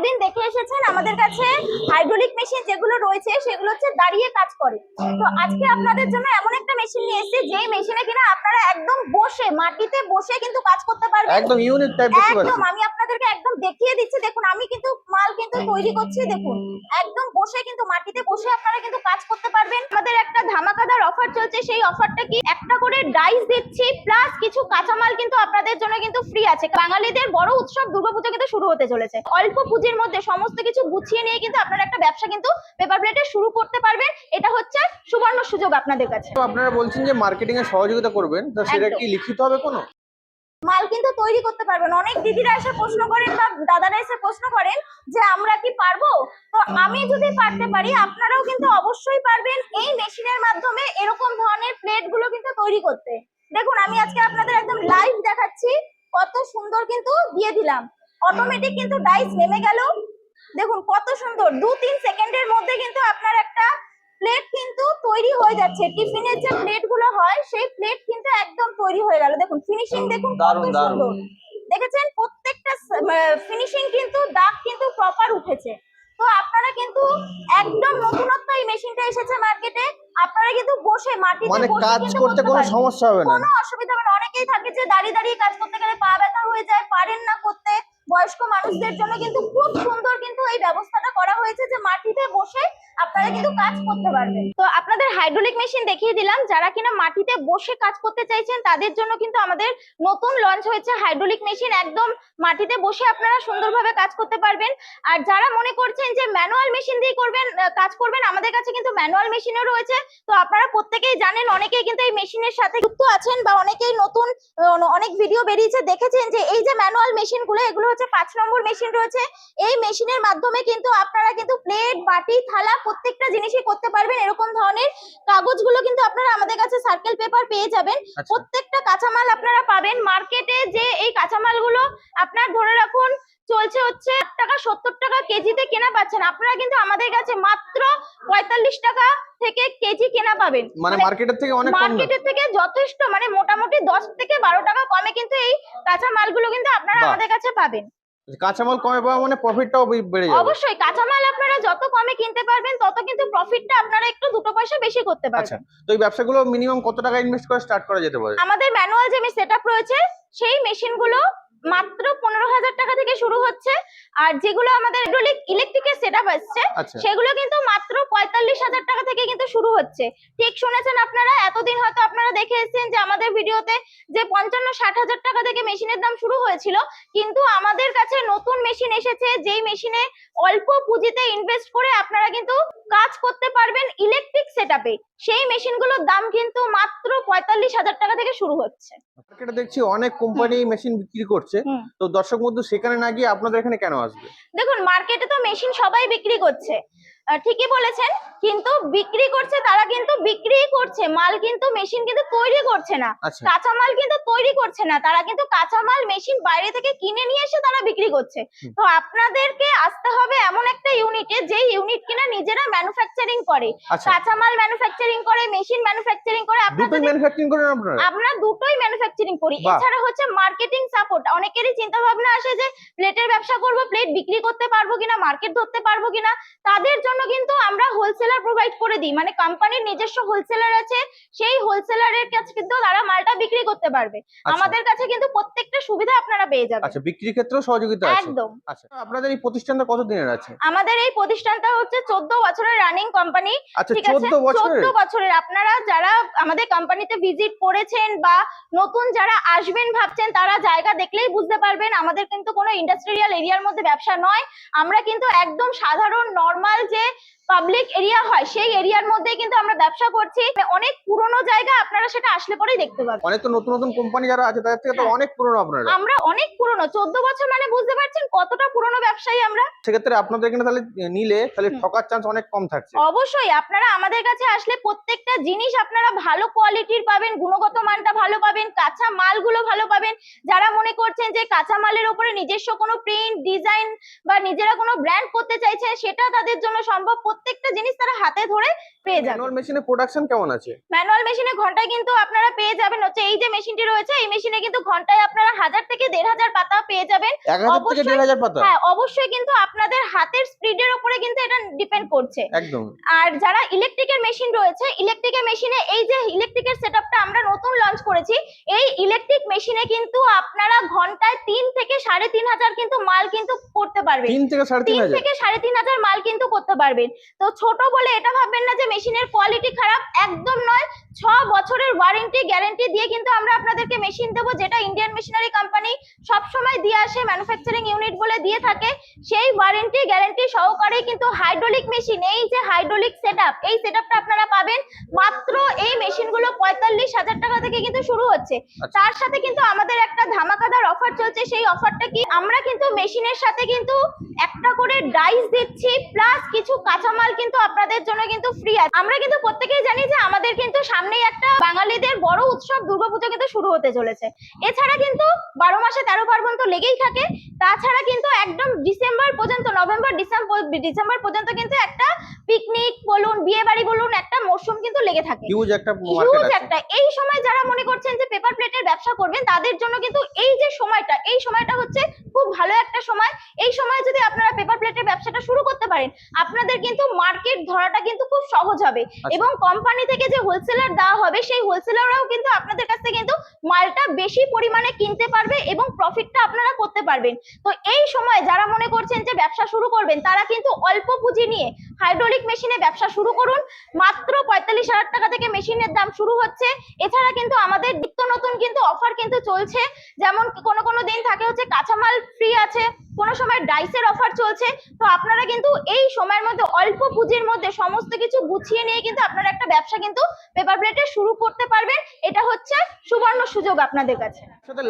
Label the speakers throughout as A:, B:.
A: এতদিন দেখে এসেছেন আমাদের কাছে হাইড্রোলিক মেশিন যেগুলো রয়েছে সেগুলো হচ্ছে দাঁড়িয়ে কাজ করে। তো আজকে আপনাদের জন্য এমন একটা মেশিন নিয়ে এসেছি যেই মেশিনে কিনা আপনারা একদম বসে মাটিতে বসে কিন্তু কাজ করতে পারবেন।
B: একদম ইউনিক টাইপ দেখতে পাচ্ছি।
A: একদম আমি আপনাদেরকে একদম দেখিয়ে দিচ্ছি দেখুন আমি কিন্তু মাল কিন্তু তৈরি করছি দেখুন। একদম বসে কিন্তু মাটিতে বসে আপনারা কিন্তু কাজ করতে পারবেন। আমাদের একটা ধামাকাদার অফার চলছে সেই অফারটা কি? একটা করে ডাইস দিচ্ছি প্লাস কিছু কাঁচামাল কিন্তু আপনাদের জন্য কিন্তু ফ্রি আছে। বাঙালিদের বড় উৎসব দুর্গাপূজা কিন্তু শুরু হতে চলেছে। অল্প পুঁজির মধ্যে সমস্ত কিছু গুছিয়ে নিয়ে কিন্তু আপনারা একটা ব্যবসা কিন্তু পেপার প্লেটে শুরু করতে পারবেন। এটা হচ্ছে সুবর্ণ সুযোগ আপনাদের কাছে।
B: তো আপনারা বলছেন যে মার্কেটিং এ সহযোগিতা করবেন তো সেটা কি লিখিত হবে কোনো?
A: মাল কিন্তু তৈরি করতে পারবেন। অনেক দিদিরা এসে প্রশ্ন করেন বা দাদারা এসে প্রশ্ন করেন যে আমরা কি পারব? তো আমি যদি পারতে পারি আপনারাও কিন্তু অবশ্যই পারবেন এই মেশিনের মাধ্যমে এরকম ধরনের প্লেটগুলো কিন্তু তৈরি করতে। দেখুন আমি আজকে আপনাদের একদম লাইভ দেখাচ্ছি। কত সুন্দর কিন্তু দিয়ে দিলাম। অটোমেটিক কিন্তু ডাইস নেমে গেল। দেখুন কত সুন্দর দু তিন সেকেন্ডের মধ্যে কিন্তু আপনার একটা প্লেট কিন্তু তৈরি হয়ে যাচ্ছে। টিফিনের যে প্লেটগুলো হয় সেই প্লেট কিন্তু একদম তৈরি হয়ে গেল। দেখুন ফিনিশিং দেখুন কত। সুন্দর। দেখেছেন? প্রত্যেকটা ফিনিশিং কিন্তু দাগ কিন্তু প্রপার উঠেছে। তো আপনারা কিন্তু একদম নতুনত্ব এই মেশিনটা এসেছে মার্কেটে আপনারা কিন্তু বসে মাটিতে
B: মানে
A: বসে
B: কাজ করতে কোনো সমস্যা হবে না।
A: কোনো অসুবিধা হবে না। অনেকেই থাকে যে দাঁড়িয়ে দাঁড়িয়ে কাজ করতে গেলে পা ব্যথা হয়ে যায় পারেন না করতে। বয়স্ক মানুষদের জন্য কিন্তু খুব সুন্দর কিন্তু এই ব্যবস্থাটা করা হয়েছে যে মাটিতে বসে আপনারা কিন্তু কাজ করতে পারবেন। তো আপনাদের হাইড্রোলিক মেশিন দেখিয়ে দিলাম, যারা কিনা মাটিতে বসে কাজ করতে চাইছেন, তাদের জন্য কিন্তু আমাদের নতুন লঞ্চ হয়েছে হাইড্রোলিক মেশিন একদম মাটিতে বসে আপনারা সুন্দরভাবে কাজ করতে পারবেন। আর যারা মনে করছেন যে ম্যানুয়াল মেশিন দিয়ে করবেন কাজ করবেন, আমাদের কাছে কিন্তু ম্যানুয়াল মেশিনও রয়েছে। তো আপনারা প্রত্যেকেই জানেন, অনেকেই কিন্তু এই মেশিনের সাথে যুক্ত আছেন বা অনেকেই নতুন অনেক ভিডিও বেরিয়েছে, দেখেছেন যে এই যে ম্যানুয়াল মেশিনগুলো, এগুলো হচ্ছে পাঁচ নম্বর মেশিন রয়েছে এই মেশিনের মাধ্যমে কিন্তু আপনারা কিন্তু প্লেট বাটি থালা প্রত্যেকটা জিনিসই করতে পারবেন। এরকম ধরনের কাগজগুলো কিন্তু আপনারা আমাদের কাছে সার্কেল পেপার পেয়ে যাবেন।
B: আচ্ছা।
A: প্রত্যেকটা কাঁচামাল আপনারা পাবেন। মার্কেটে যে এই কাঁচামালগুলো আপনার ধরে রাখুন চলছে হচ্ছে টাকা সত্তর টাকা কেজিতে কেনা পাচ্ছেন। আপনারা কিন্তু আমাদের কাছে মাত্র পঁয়তাল্লিশ টাকা থেকে কেজি কেনা পাবেন।
B: মানে মার্কেটের থেকে অনেক
A: মার্কেটের থেকে যথেষ্ট মানে মোটামুটি দশ থেকে বারো টাকা কমে কিন্তু এই কাঁচা মালগুলো কিন্তু আপনারা আমাদের কাছে পাবেন।
B: কাঁচামাল কমে পাওয়া মানে প্রফিটটাও বেড়ে যাবে।
A: অবশ্যই কাঁচামাল আপনারা যত কমে কিনতে পারবেন তত কিন্তু প্রফিটটা আপনারা একটু দুটো পয়সা বেশি করতে
B: আচ্ছা
A: পারবেন
B: তো এই ব্যবসাগুলো মিনিমাম কত টাকা ইনভেস্ট করে স্টার্ট করা যেতে পারে?
A: আমাদের ম্যানুয়াল যে সেট রয়েছে সেই মেশিনগুলো মাত্র পনেরো হাজার টাকা থেকে শুরু হচ্ছে। আর যেগুলো আমাদের ইলেকট্রিকের সেট আপ আসছে
B: আচ্ছা।
A: সেগুলো কিন্তু মাত্র পঁয়তাল্লিশ হাজার টাকা থেকে কিন্তু শুরু হচ্ছে। ঠিক শুনেছেন আপনারা এতদিন হয়তো আপনারা দেখে এসেছেন যে আমাদের ভিডিওতে যে পঞ্চান্ন ষাট হাজার টাকা থেকে মেশিনের দাম শুরু হয়েছিল কিন্তু আমাদের কাছে নতুন মেশিন এসেছে যেই মেশিনে অল্প পুঁজিতে ইনভেস্ট করে আপনারা কিন্তু কাজ করতে পারবেন ইলেকট্রিক সেট সেই মেশিনগুলোর দাম কিন্তু মাত্র পঁয়তাল্লিশ হাজার টাকা থেকে শুরু হচ্ছে।
B: মার্কেটে দেখছি অনেক কোম্পানি মেশিন বিক্রি করছে। তো দর্শক বন্ধু সেখানে না গিয়ে আপনাদের এখানে কেন আসবে?
A: দেখুন মার্কেটে তো মেশিন সবাই বিক্রি করছে। ঠিকই বলেছেন কিন্তু বিক্রি করছে তারা কিন্তু বিক্রিই করছে। মাল কিন্তু মেশিন কিন্তু তৈরি করছে না।
B: আচ্ছা।
A: কাঁচা মাল কিন্তু তৈরি করছে না। তারা কিন্তু কাঁচা মাল মেশিন বাইরে থেকে কিনে নিয়ে এসে তারা বিক্রি করছে। তো আপনাদেরকে আসতে হবে ইউনিটে যে ইউনিট কিনা নিজেরা ম্যানুফ্যাকচারিং করে।
B: আচ্ছা।
A: কাঁচা মাল ম্যানুফ্যাকচারিং করে মেশিন ম্যানুফ্যাকচারিং করে
B: দুটোই ম্যানুফ্যাকচারিং করেন আপনারা?
A: আমরা দুটোই ম্যানুফ্যাকচারিং করি। এছাড়া হচ্ছে মার্কেটিং সাপোর্ট অনেকেরই চিন্তা ভাবনা আসে যে প্লেটের ব্যবসা করব প্লেট বিক্রি করতে পারব কিনা মার্কেট ধরতে পারব কিনা তাদের জন্য কিন্তু আমরা হোলসেলার প্রোভাইড করে দিই। মানে কোম্পানির নিজস্ব হোলসেলার আছে সেই হোলসেলারের কাছে কিন্তু তারা মালটা বিক্রি করতে পারবে।
B: আচ্ছা।
A: আমাদের কাছে কিন্তু প্রত্যেকটা সুবিধা আপনারা পেয়ে যাবেন।
B: আচ্ছা বিক্রির ক্ষেত্রেও সহযোগিতা আছে।
A: একদম।
B: আচ্ছা আপনাদের এই প্রতিষ্ঠানটা কত দিনের আছে?
A: আমাদের এই প্রতিষ্ঠানটা হচ্ছে চোদ্দ বছরের রানিং কোম্পানি।
B: আচ্ছা
A: ঠিক আছে?
B: চোদ্দ বছরের?
A: চোদ্দ বছরের। আপনারা যারা আমাদের কোম্পানিতে ভিজিট করেছেন বা নতুন যারা আসবেন ভাবছেন তারা জায়গা দেখলেই বুঝতে পারবেন আমাদের কিন্তু কোনো ইন্ডাস্ট্রিয়াল এরিয়ার মধ্যে ব্যবসা নয়। আমরা কিন্তু একদম সাধারণ নর্মাল যে পাবলিক এরিয়া হয় সেই এরিয়ার মধ্যেই কিন্তু আমরা ব্যবসা করছি। অনেক পুরনো জায়গা আপনারা সেটা আসলে পরেই দেখতে পাবেন।
B: অনেক তো নতুন নতুন কোম্পানি যারা আছে তাদের থেকে তো
A: হ্যাঁ।
B: অনেক পুরনো আপনারা।
A: আমরা অনেক পুরনো চোদ্দ বছর মানে বুঝতে পারছেন কতটা পুরনো ব্যবসায়ী আমরা।
B: সেক্ষেত্রে আপনাদের এখানে তাহলে নিলে তাহলে ঠকার চান্স অনেক কম থাকছে।
A: অবশ্যই আপনারা আমাদের কাছে আসলে প্রত্যেকটা জিনিস আপনারা ভালো কোয়ালিটির পাবেন গুণগত মানটা ভালো পাবেন কাঁচা মালগুলো ভালো পাবেন। যারা মনে করছেন যে কাঁচা মালের উপরে নিজস্ব কোনো প্রিন্ট ডিজাইন বা নিজেরা কোনো ব্র্যান্ড করতে চাইছেন সেটা তাদের জন্য সম্ভব। প্রত্যেকটা জিনিস তারা হাতে ধরে পেয়ে যাবে।
B: ম্যানুয়াল মেশিনের প্রোডাকশন কেমন আছে?
A: ম্যানুয়াল মেশিনে ঘন্টায় কিন্তু আপনারা পেয়ে যাবেন হচ্ছে এই যে মেশিনটি রয়েছে এই মেশিনে কিন্তু ঘন্টায় আপনারা হাজার থেকে দেড় হাজার পাতা পেয়ে যাবেন। হ্যাঁ অবশ্যই কিন্তু আপনাদের হাতের স্পিডের উপরে কিন্তু এটা ডিপেন্ড করছে।
B: একদম।
A: আর যারা ইলেকট্রিকের মেশিন রয়েছে ইলেকট্রিকের মেশিনে এই যে ইলেকট্রিকের সেটআপটা আমরা নতুন লঞ্চ করেছি এই ইলেকট্রিক মেশিনে কিন্তু আপনারা ঘন্টায় তিন থেকে সাড়ে তিন হাজার কিন্তু মাল কিন্তু করতে পারবেন।
B: তিন থেকে সাড়ে তিন
A: তিন
B: হাজার?
A: থেকে সাড়ে তিন হাজার মাল কিন্তু করতে পারবেন। তো ছোট বলে এটা ভাববেন না যে মেশিনের কোয়ালিটি খারাপ একদম নয়। ছ বছরের ওয়ারেন্টি গ্যারেন্টি দিয়ে কিন্তু আমরা আপনাদেরকে মেশিন দেবো যেটা ইন্ডিয়ান মেশিনারি কোম্পানি সবসময় দিয়ে আসে ম্যানুফ্যাকচারিং ইউনিট বলে দিয়ে থাকে। সেই ওয়ারেন্টি গ্যারেন্টি সহকারে কিন্তু হাইড্রোলিক মেশিন এই যে হাইড্রোলিক সেটআপ এই সেটআপটা আপনারা পাবেন। মাত্র এই মেশিনগুলো পঁয়তাল্লিশ হাজার টাকা থেকে কিন্তু শুরু হচ্ছে।
B: আচ্ছা।
A: তার সাথে কিন্তু আমাদের একটা ধামাকাদার অফার চলছে সেই অফারটা কি? আমরা কিন্তু মেশিনের সাথে কিন্তু একটা করে ডাইস দিচ্ছি প্লাস কিছু কাঁচামাল কিন্তু আপনাদের জন্য কিন্তু ফ্রি আছে। আমরা কিন্তু প্রত্যেকেই জানি যে আমাদের কিন্তু সামনেই একটা বাঙালিদের বড় উৎসব দুর্গাপুজো কিন্তু শুরু হতে চলেছে। এছাড়া কিন্তু বারো মাসে তেরো পার্বণ তো লেগেই থাকে। তাছাড়া কিন্তু একদম ডিসেম্বর পর্যন্ত নভেম্বর ডিসেম্বর ডিসেম্বর পর্যন্ত কিন্তু একটা পিকনিক বলুন বিয়ে বাড়ি বলুন একটা মরশুম কিন্তু লেগে থাকে।
B: হিউজ একটা
A: হিউজ একটা। এই সময় যারা মনে করছেন যে পেপার প্লেটের ব্যবসা করবেন তাদের জন্য কিন্তু এই যে সময়টা এই সময়টা হচ্ছে খুব ভালো একটা সময়। এই সময় যদি আপনারা পেপার প্লেটের ব্যবসাটা শুরু করতে পারেন আপনাদের কিন্তু মার্কেট ধরাটা কিন্তু খুব সহজ হবে।
B: আচ্ছা।
A: এবং কোম্পানি থেকে যে হোলসেলার দেওয়া হবে সেই হোলসেলাররাও কিন্তু আপনাদের কাছ থেকে কিন্তু মালটা বেশি পরিমাণে কিনতে পারবে এবং প্রফিটটা আপনারা করতে পারবেন। তো এই সময় যারা মনে করছেন যে ব্যবসা শুরু করবেন তারা কিন্তু অল্প পুঁজি নিয়ে হাইড্রোলিক মেশিনে ব্যবসা শুরু করুন। মাত্র পঁয়তাল্লিশ হাজার টাকা থেকে মেশিনের দাম শুরু হচ্ছে। এছাড়া কিন্তু আমাদের কিন্তু অফার কিন্তু চলছে। যেমন কোনো কোনো দিন থাকে হচ্ছে কাঁচামাল ফ্রি আছে, কোনো সময় ডাইসের অফার চলছে। তো আপনারা কিন্তু এই সময়ের মধ্যে, অল্প পুঁজির মধ্যে সমস্ত কিছু গুছিয়ে নিয়ে কিন্তু আপনারা একটা ব্যবসা কিন্তু পেপার প্লেটে শুরু করতে পারবেন। এটা হচ্ছে সুবর্ণ সুযোগ আপনাদের কাছে।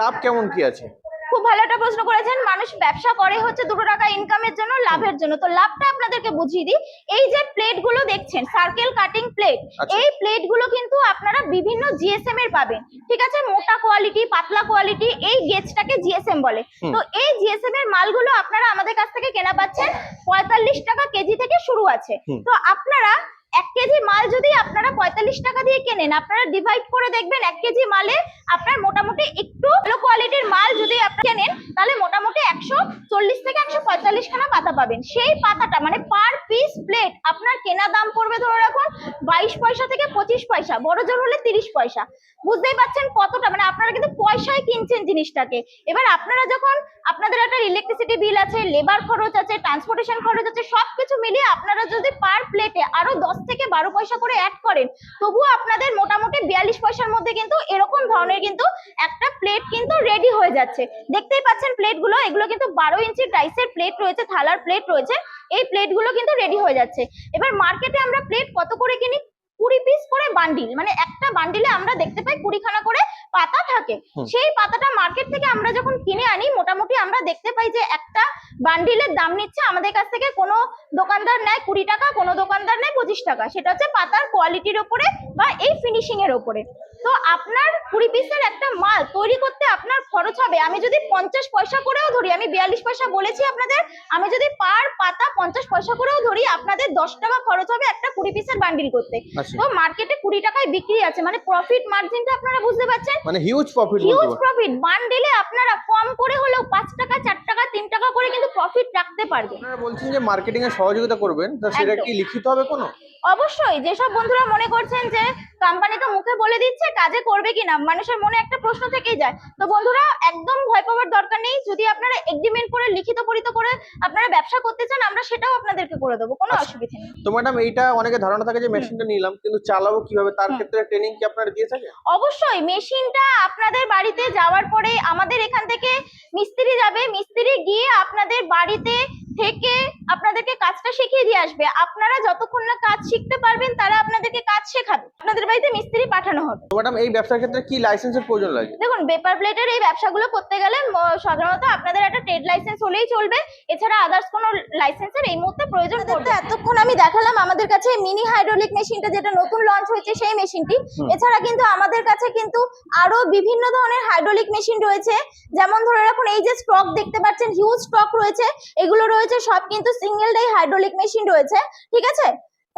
B: লাভ কেমন কি আছে?
A: খুব ভালো একটা প্রশ্ন করেছেন। মানুষ ব্যবসা করে হচ্ছে দুটো টাকা ইনকামের জন্য লাভের জন্য। তো লাভটা আপনাদেরকে বুঝিয়ে দিই। এই যে প্লেটগুলো দেখছেন সার্কেল কাটিং প্লেট। এই প্লেটগুলো কিন্তু আপনারা বিভিন্ন জিএসএম এর পাবেন। ঠিক আছে? মোটা কোয়ালিটি পাতলা কোয়ালিটি এই গেজটাকে জিএসএম বলে। তো এই জিএসএম এর মালগুলো আপনারা আমাদের কাছ থেকে কেনা পাচ্ছেন। পঁয়তাল্লিশ টাকা কেজি থেকে শুরু আছে। তো আপনারা এক কেজি মাল যদি আপনারা পঁয়তাল্লিশ টাকা দিয়ে কেনেন আপনারা ডিভাইড করে দেখবেন এক কেজি মালে আপনার মোটামুটি একটু ভালো কোয়ালিটির মাল যদি আপনি কেনেন তাহলে মোটামুটি একশো চল্লিশ থেকে একশো পঁয়তাল্লিশ খানা পাতা পাবেন। সেই পাতাটা মানে পার পিস প্লেট আপনার কেনা দাম পড়বে ধরে রাখুন বাইশ পয়সা থেকে পঁচিশ পয়সা, বড় জোর হলে তিরিশ পয়সা। বুঝতেই পাচ্ছেন কতটা? মানে আপনারা কিন্তু পয়সায় কিনছেন জিনিসটাকে। এবার আপনারা যখন আপনাদের একটা ইলেকট্রিসিটি বিল আছে লেবার খরচ আছে ট্রান্সপোর্টেশন খরচ আছে, সবকিছু মিলিয়ে আপনারা যদি পার প্লেটে আরও দশ বারো পয়সা করে অ্যাড করেন, তবুও আপনাদের মোটামুটি বিয়াল্লিশ পয়সার মধ্যে কিন্তু এরকম ধরনের কিন্তু একটা প্লেট কিন্তু রেডি হয়ে যাচ্ছে। দেখতেই পাচ্ছেন প্লেটগুলো এগুলো কিন্তু বারো ইঞ্চি ডাইসের প্লেট রয়েছে, থালার প্লেট রয়েছে, এই প্লেটগুলো কিন্তু রেডি হয়ে যাচ্ছে। এবার মার্কেটে আমরা প্লেট কত করে কিনি? কুড়ি পিস করে বান্ডিল মানে একটা বান্ডিলে আমরা দেখতে পাই কুড়িখানা করে পাতা থাকে। সেই পাতাটা মার্কেট থেকে আমরা যখন কিনে আনি মোটামুটি আমরা দেখতে পাই যে একটা বান্ডিলের দাম নিচ্ছে আমাদের কাছ থেকে কোনো দোকানদার নেয় কুড়ি টাকা কোনো দোকানদার নেয় পঁচিশ টাকা। সেটা হচ্ছে পাতার কোয়ালিটির ওপরে বা এই ফিনিশিং এর ওপরে। তো আপনার কুড়ি পিসের একটা মাল তৈরি করতে আপনার খরচ হবে। আমি যদি পঞ্চাশ পয়সা করেও ধরি আমি বিয়াল্লিশ পয়সা বলেছি আপনাদের আমি যদি পার পাতা পঞ্চাশ পয়সা করেও ধরি আপনাদের দশ টাকা খরচ হবে একটা কুড়ি পিসের বান্ডিল করতে।
B: আচ্ছা।
A: তো মার্কেটে কুড়ি টাকায় বিক্রি আছে। মানে প্রফিট মার্জিনটা আপনারা বুঝতে পারছেন?
B: মানে হিউজ প্রফিট
A: হিউজ প্রফিট বান্ডিলে আপনারা কম করে হলেও পাঁচ টাকা চার টাকা তিন টাকা করে কিন্তু প্রফিট রাখতে পারবেন।
B: আপনারা বলছেন যে মার্কেটিং এ সহযোগিতা করবেন তা সেটা কি লিখিত হবে কোনো?
A: অবশ্যই যেসব বন্ধুরা মনে করছেন যে কোম্পানি তো মুখে বলে দিচ্ছে কাজে করবে কিনা মানুষের মনে একটা প্রশ্ন থেকেই যায়। তো বন্ধুরা একদম ভয় পাওয়ার দরকার নেই যদি আপনারা এগ্রিমেন্ট করে লিখিত পরিত করে আপনারা ব্যবসা করতে চান আমরা সেটাও আপনাদেরকে করে দেবো কোনো
B: আচ্ছা।
A: অসুবিধা নেই।
B: তো ম্যাডাম এইটা অনেকে ধারণা থাকে যে মেশিনটা নিলাম কিন্তু চালাবো কীভাবে? তার ক্ষেত্রে ট্রেনিং কি আপনারা দিয়ে থাকেন?
A: অবশ্যই মেশিনটা আপনাদের বাড়িতে যাওয়ার পরে আমাদের এখান থেকে মিস্ত্রি যাবে মিস্ত্রি গিয়ে আপনাদের বাড়িতে থেকে আপনাদেরকে কাজটা শিখিয়ে দিয়ে আসবে। আপনারা যতক্ষণ না কাজ শিখতে পারবেন তারা আপনাদেরকে কাজ শেখাবে। আপনাদের বাড়িতে মিস্ত্রি পাঠানো হবে।
B: তো ম্যাডাম এই ব্যবসার ক্ষেত্রে কি লাইসেন্সের প্রয়োজন লাগে?
A: দেখুন পেপার প্লেটের এই ব্যবসাগুলো করতে গেলে সাধারণত আপনাদের একটা ট্রেড লাইসেন্স হলেই চলবে। এছাড়া আদার্স কোনো লাইসেন্সের এই মুহূর্তে প্রয়োজন পড়বে এতক্ষণ আমি দেখালাম আমাদের কাছে মিনি হাইড্রোলিক মেশিনটা যেটা নতুন লঞ্চ হয়েছে সেই মেশিনটি। এছাড়া কিন্তু আমাদের কাছে কিন্তু আরও বিভিন্ন ধরনের হাইড্রোলিক মেশিন রয়েছে। যেমন ধরে রাখুন এই যে স্টক দেখতে পাচ্ছেন হিউজ স্টক রয়েছে। এগুলো রয়েছে রয়েছে সব কিন্তু সিঙ্গেল ডাই হাইড্রোলিক মেশিন রয়েছে ঠিক আছে?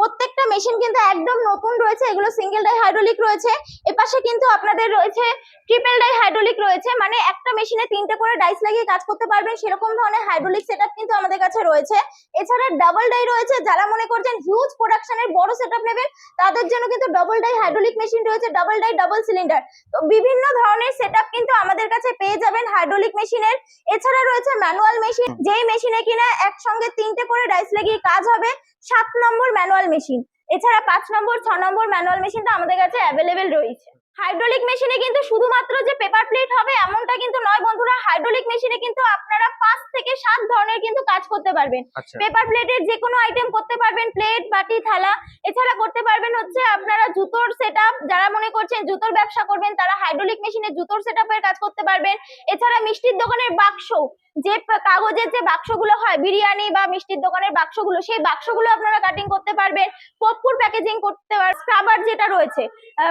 A: প্রত্যেকটা মেশিন কিন্তু একদম নতুন রয়েছে, এগুলো সিঙ্গেল ডাই হাইড্রোলিক রয়েছে। এপাশে কিন্তু আপনাদের রয়েছে ট্রিপল ডাই হাইড্রোলিক রয়েছে মানে একটা মেশিনে তিনটে করে ডাইস লাগিয়ে কাজ করতে পারবেন, সেরকম ধরনের হাইড্রোলিক সেটআপ কিন্তু আমাদের কাছে রয়েছে। এছাড়া ডাবল ডাই রয়েছে, যারা মনে করছেন হিউজ প্রোডাকশনের বড় সেটআপ নেবেন, তাদের জন্য কিন্তু ডাবল ডাই হাইড্রোলিক মেশিন রয়েছে ডাবল ডাই ডাবল সিলিন্ডার তো বিভিন্ন ধরনের সেটআপ কিন্তু আমাদের কাছে পেয়ে যাবেন হাইড্রোলিক মেশিনের এছাড়া রয়েছে ম্যানুয়াল মেশিন যেই মেশিনে কিনা একসঙ্গে তিনটে করে ডাইস লাগিয়ে কাজ হবে, সাত নম্বর ম্যানুয়াল মেশিন এছাড়া পাঁচ নম্বর ছ নম্বর ম্যানুয়াল মেশিনটা আমাদের কাছে অ্যাভেলেবেল রয়েছে। হাইড্রোলিক মেশিনে কিন্তু শুধুমাত্র যে পেপার প্লেট হবে এমনটা কিন্তু নয় বন্ধুরা। হাইড্রোলিক মেশিনে কিন্তু আপনারা পাঁচ থেকে সাত ধরনের কিন্তু কাজ করতে পারবেন। পেপার প্লেটের যে কোনো আইটেম করতে পারবেন প্লেট বাটি থালা। এছাড়া করতে পারবেন হচ্ছে আপনারা জুতোর সেটআপ যারা মনে করছেন জুতোর ব্যবসা করবেন তারা হাইড্রোলিক মেশিনে জুতোর সেটআপের কাজ করতে পারবেন। এছাড়া মিষ্টির দোকানের বাক্স। যে কাগজের যে বাক্সগুলো হয় বিরিয়ানি বা মিষ্টির দোকানের বাক্সগুলো সেই বাক্সগুলো আপনারা কাটিং করতে পারবেন। পপকুর প্যাকেজিং করতে পারবেন স্ক্রাবার যেটা রয়েছে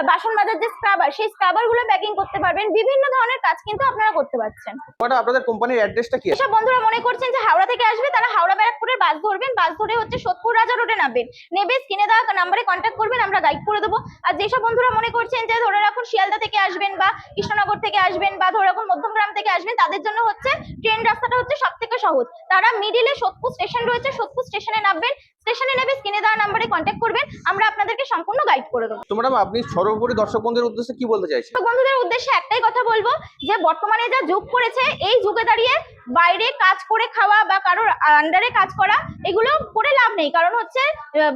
A: বাসন মাজার যে স্ক্রাবার সেই স্ক্রাবারগুলো প্যাকিং করতে পারবেন। বিভিন্ন ধরনের কাজ কিন্তু আপনারা করতে পারছেন।
B: আপনাদের কোম্পানির অ্যাড্রেসটা কি আছে?
A: যেসব বন্ধুরা মনে করছেন যে হাওড়া থেকে আসবে তারা হাওড়া ব্যারাকপুরের বাস ধরবেন। বাস ধরে হচ্ছে সোদপুর রাজা রোডে নামবেন। নেবে স্ক্রিনে দেওয়া নাম্বারে কন্ট্যাক্ট করবেন আমরা গাইড করে দেবো। আর যেসব বন্ধুরা মনে করছেন যে ধরে রাখুন শিয়ালদা থেকে আসবেন বা কৃষ্ণনগর থেকে আসবেন বা ধরে রাখুন মধ্যমগ্রাম থেকে আসবেন তাদের জন্য হচ্ছে ট্রেন রাস্তাটা হচ্ছে সব থেকে সহজ। তারা মিডিলে সোদপুর স্টেশন রয়েছে সোদপুর স্টেশনে নামবেন স্টেশনে নেবে স্ক্রিনে দেওয়া নাম্বারে কন্ট্যাক্ট করবেন আমরা আপনাদেরকে সম্পূর্ণ গাইড করে দেবো।
B: তো ম্যাডাম আপনি সর্বোপরি দর্শক বন্ধুদের উদ্দেশ্যে কি বলতে চাইছেন?
A: বন্ধুদের উদ্দেশ্যে একটাই কথা বলব যে বর্তমানে যা যুগ পড়েছে এই যুগে দাঁড়িয়ে বাইরে কাজ করে খাওয়া বা কারোর আন্ডারে কাজ করা এগুলো করে লাভ নেই। কারণ হচ্ছে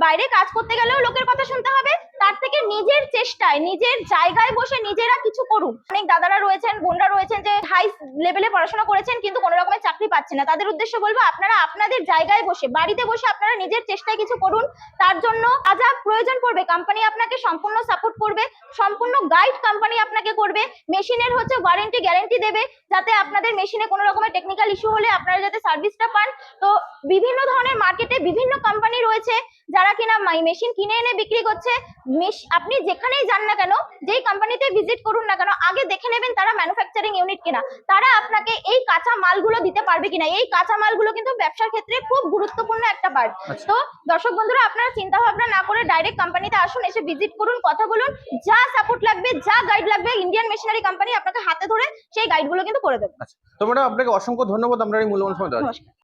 A: বাইরে কাজ করতে গেলেও লোকের কথা শুনতে হবে তার থেকে নিজের চেষ্টায়, নিজের জায়গায় বসে নিজেরা কিছু করুন। অনেক দাদারা রয়েছেন, বোনরা রয়েছেন যে হাই লেভেলে পড়াশোনা করেছেন কিন্তু কোনো রকমের চাকরি পাচ্ছেন না। তাদের উদ্দেশ্য বলব, আপনারা আপনাদের জায়গায় বসে, বাড়িতে বসে আপনারা নিজের চেষ্টায় কিছু করুন। তার জন্য যা প্রয়োজন পড়বে কোম্পানি আপনাকে সম্পূর্ণ সাপোর্ট করবে, সম্পূর্ণ গাইড কোম্পানি আপনাকে করবে। মেশিনের হচ্ছে ওয়ারেন্টি গ্যারেন্টি দেবে, যাতে আপনাদের মেশিনে কোনো রকমের টেকনিক্যাল ইস্যু হলে আপনারা যাতে সার্ভিসটা পান। তো বিভিন্ন ধরনের মার্কেটে বিভিন্ন কোম্পানি রয়েছে, যারা কিনা মেশিন কিনে এনে বিক্রি করছে। আপনি যেখানেই যান না কেন যেই কোম্পানিতে ভিজিট করুন না কেন আগে দেখে নেবেন তারা ম্যানুফ্যাকচারিং ইউনিট কিনা। তারা আপনাকে এই কাঁচা মালগুলো দিতে পারবে কিনা। এই কাঁচা মালগুলো কিন্তু ব্যবসার ক্ষেত্রে খুব গুরুত্বপূর্ণ একটা পার্ট
B: আচ্ছা।
A: তো দর্শক বন্ধুরা আপনারা চিন্তা ভাবনা না করে ডাইরেক্ট কোম্পানিতে আসুন এসে ভিজিট করুন কথা বলুন। যা সাপোর্ট লাগবে যা গাইড লাগবে ইন্ডিয়ান মেশিনারি কোম্পানি আপনাকে হাতে ধরে সেই গাইডগুলো কিন্তু করে দেবে।
B: তো ম্যাডাম আপনাকে অসংখ্য ধন্যবাদ আপনার এই মূল্যবান সময় দেওয়ার